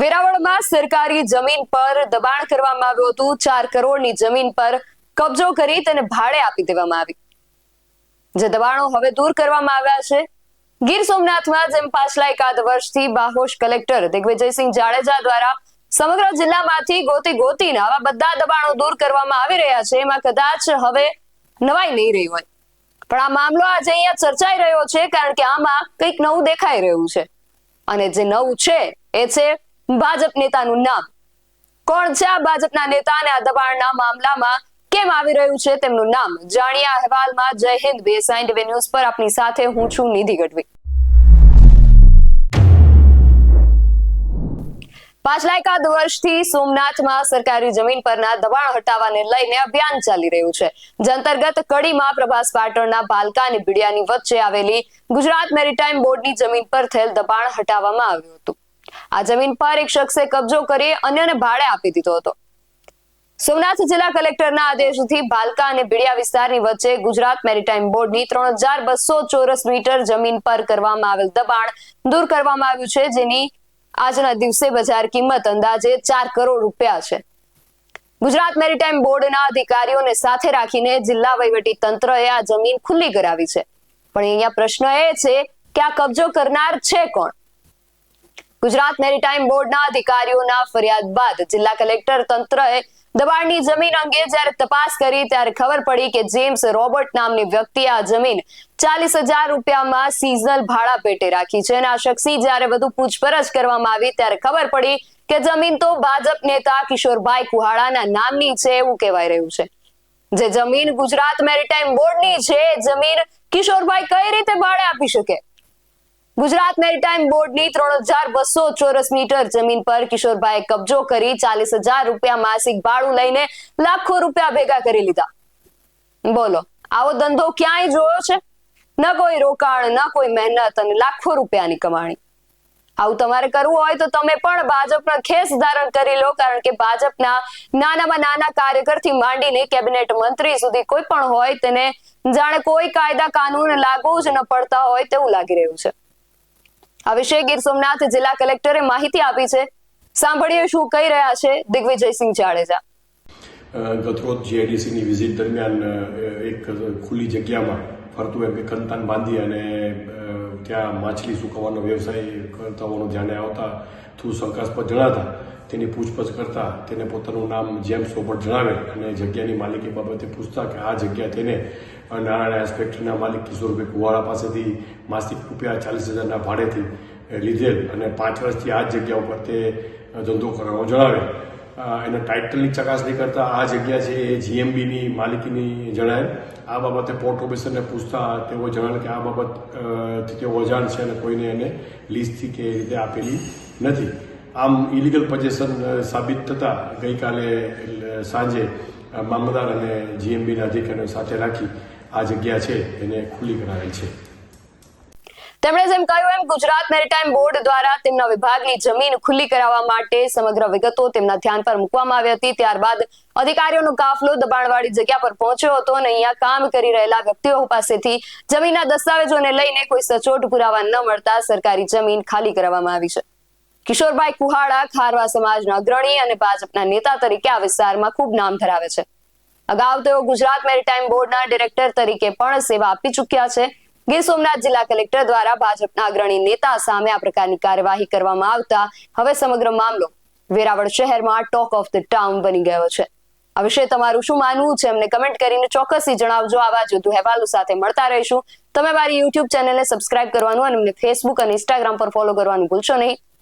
વેરાવળમાં સરકારી જમીન પર દબાણ કરવામાં આવ્યું હતું. ચાર કરોડની જમીન પર કબજો કરી તેને ભાડે આપી દેવામાં આવી. જે દબાણો હવે દૂર કરવામાં આવ્યા છે. ગીર સોમનાથમાં જેમ પાછલા એકાદ વર્ષથી બાહોશ કલેક્ટર દિગ્વિજયસિંહ જાડેજા દ્વારા સમગ્ર જિલ્લામાંથી ગોતી ગોતીને આવા બધા દબાણો દૂર કરવામાં આવી રહ્યા છે. એમાં કદાચ હવે નવાઈ નહીં રહી હોય. પણ આ મામલો આજે અહીંયા ચર્ચાઈ રહ્યો છે, કારણ કે આમાં કંઈક નવું દેખાઈ રહ્યું છે. અને જે નવું છે, એ છે ભાજપ નેતાનું નામ. કોણ છે આ ભાજપના નેતા અને આ દબાણના મામલામાં કેમ આવી રહ્યું છે તેમનું નામ જાણીએ અહેવાલમાં. જય હિન્દ બીએસઆઈ ટીવી ન્યૂઝ પર આપની સાથે હું છું નિધિ ગઢવી. પાછલા એકાદ વર્ષથી સોમનાથમાં સરકારી જમીન પરના દબાણ હટાવવાને લઈને અભિયાન ચાલી રહ્યું છે. જે અંતર્ગત કડીમાં પ્રભાસ પાટણના ભાલકા અને ભીડિયાની વચ્ચે આવેલી ગુજરાત મેરીટાઈમ બોર્ડની જમીન પર થયેલ દબાણ હટાવવામાં આવ્યું હતું. આ જમીન પર એક શખ્સે કબજો કરી અન્યને ભાડે આપી દીધો હતો. સોમનાથ જિલ્લા કલેક્ટરના આદેશથી ભાલકા અને ભીડિયા વિસ્તારની વચ્ચે ગુજરાત મેરીટાઈમ બોર્ડની ત્રણ હજાર બસો ચોરસ મીટર જમીન પર કરવામાં આવેલ દબાણ દૂર કરવામાં આવ્યું છે, જેની આજના દિવસે બજાર કિંમત અંદાજે ચાર કરોડ રૂપિયા છે. ગુજરાત મેરીટાઈમ બોર્ડના અધિકારીઓને સાથે રાખીને જિલ્લા વહીવટી તંત્રએ આ જમીન ખુલ્લી કરાવી છે. પણ અહીંયા પ્રશ્ન એ છે કે આ કબજો કરનાર છે કોણ? ગુજરાત મેરીટાઈમ બોર્ડના અધિકારીઓના ફરિયાદ બાદ જિલ્લા કલેક્ટર તંત્રએ દબાણની જમીન અંગે જ્યારે તપાસ કરી ત્યારે ખબર પડી કે જેમ્સ રોબર્ટ નામની વ્યક્તિએ આ જમીન ચાલીસ હજાર રૂપિયામાં સિઝનલ ભાડા પેટે રાખી છે અને આ શખ્સી જ્યારે વધુ પૂછપરછ કરવામાં આવી ત્યારે ખબર પડી કે જમીન તો ભાજપ નેતા કિશોરભાઈ કુહાડાના નામની છે એવું કહેવાય રહ્યું છે. જે જમીન ગુજરાત મેરીટાઈમ બોર્ડની છે જમીન કિશોરભાઈ કઈ રીતે ભાડે આપી શકે? ગુજરાત મેરીટાઈમ બોર્ડની ત્રણ હજાર બસો ચોરસ મીટર જમીન પર કિશોરભાઈ કબજો કરી ચાલીસ હજાર રૂપિયા માસિક ભાડું લઈને લાખો રૂપિયા ભેગા કરી લીધા. બોલો, આવો ધંધો ક્યાંય જોયો છે? ન કોઈ રોકાણ, ન કોઈ મહેનત અને લાખો રૂપિયાની કમાણી. આવું તમારે કરવું હોય તો તમે પણ ભાજપના ખેસ ધારણ કરી લો, કારણ કે ભાજપના નાનામાં નાના કાર્યકરથી માંડીને કેબિનેટ મંત્રી સુધી કોઈ પણ હોય તેને જાણે કોઈ કાયદા કાનૂન લાગુ જ ન પડતા હોય તેવું લાગી રહ્યું છે. આ વિશે ગીર સોમનાથ જિલ્લા કલેક્ટરે માહિતી આપી છે. સાંભળીએ શું કહી રહ્યા છે દિગ્વિજયસિંહ જાડેજા. ગતરોજ જીઆઈડીસીની વિઝિટ દરમિયાન એક ખુલ્લી જગ્યામાં ફરતું એમ કંતાન બાંધી અને ત્યાં માછલી સુકવવાનો વ્યવસાય કરતા હોવાનું ધ્યાને આવતા થોડું શંકાસ્પદ જણાતા તેની પૂછપરછ કરતા તેને પોતાનું નામ જેમ્સ રોબર્ટ જણાવે અને જગ્યાની માલિકી બાબતે પૂછતા કે આ જગ્યા તેને નારાયણ નાણાં માલિક કિશોરભાઈ કુવાળા પાસેથી માસિક રૂપિયા ચાલીસ હજારના ભાડેથી લીધેલ અને પાંચ વર્ષથી આ જગ્યા ઉપર તે ધંધો કરવાનો જણાવે. એને ટાઇટલની ચકાસણી કરતા આ જગ્યા છે એ જીએમબીની માલિકીની જણાય. આ બાબતે પોર્ટ ઓફિસરને પૂછતા તેઓ જણાવે કે આ બાબત તેઓ અજાણ છે અને કોઈને એને લીઝથી કે રીતે આપેલી નથી. આમ ઇલીગલ પજેશન સાબિત થતા ગઈકાલે સાંજે મામલદાર અને જીએમબીના અધિકારીઓ સાથે રાખી આ જગ્યા છે, એને ખુલ્લી કરાવેલ છે. તેમણે જેમ કહ્યું એમ, ગુજરાત મેરીટાઈમ બોર્ડ દ્વારા તેમના વિભાગની જમીન ખુલ્લી કરાવવા માટે સમગ્ર વિગતો તેમના ધ્યાન પર મૂકવામાં આવી હતી. ત્યારબાદ અધિકારીઓનો કાફલો દબાણવાળી જગ્યા પર પહોંચ્યો હતો અને અહીંયા કામ કરી રહેલા વ્યક્તિઓ પાસેથી જમીનના દસ્તાવેજોને લઈને કોઈ સચોટ પુરાવા ન મળતા સરકારી જમીન ખાલી કરાવવામાં આવી છે. કિશોરભાઈ કુહાડા, ખારવા સમાજના અગ્રણી અને ભાજપના નેતા તરીકે આ વિસ્તારમાં ખૂબ નામ ધરાવે છે. અગાઉ તેઓ ગુજરાત મેરીટાઈમ બોર્ડના ડિરેક્ટર તરીકે પણ સેવા આપી ચૂક્યા છે. ગીર સોમનાથ જિલ્લા કલેક્ટર દ્વારા ભાજપના અગ્રણી નેતા સામે આ પ્રકારની કાર્યવાહી કરવામાં આવતા હવે સમગ્ર મામલો વેરાવળ શહેરમાં ટોક ઓફ ધ ટાઉન બની ગયો છે. આ વિશે તમારું શું માનવું છે અમને કમેન્ટ કરીને ચોક્કસથી જણાવજો. આવા જ અહેવાલો સાથે મળતા રહીશું. તમે મારી યુટ્યુબ ચેનલને સબસ્ક્રાઇબ કરવાનું અને અમને ફેસબુક અને ઇન્સ્ટાગ્રામ પર ફોલો કરવાનું ભૂલશો નહીં.